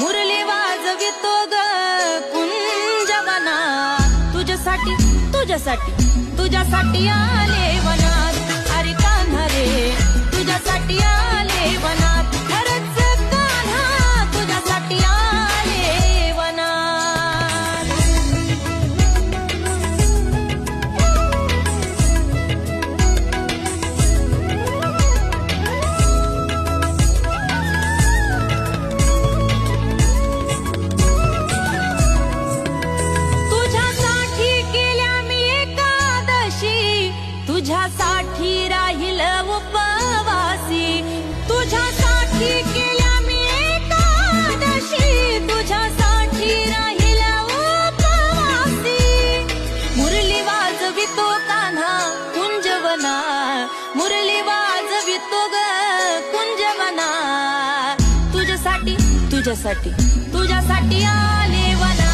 मुरली वाजवितो ग कुंजवना तुझ्यासाठी तुझ्यासाठी तुझ्यासाठी आले तुझ्यासाठी राहील उपवासी. तुझ्यासाठी केल्या मी एकादशी. तुझ्यासाठी राहील उपवासी. मुरली वाजवितो कान्हा कुंजवना. मुरली वाजवितो ग कुंजवना. तुझ्यासाठी तुझ्यासाठी तुझ्यासाठी आले वना.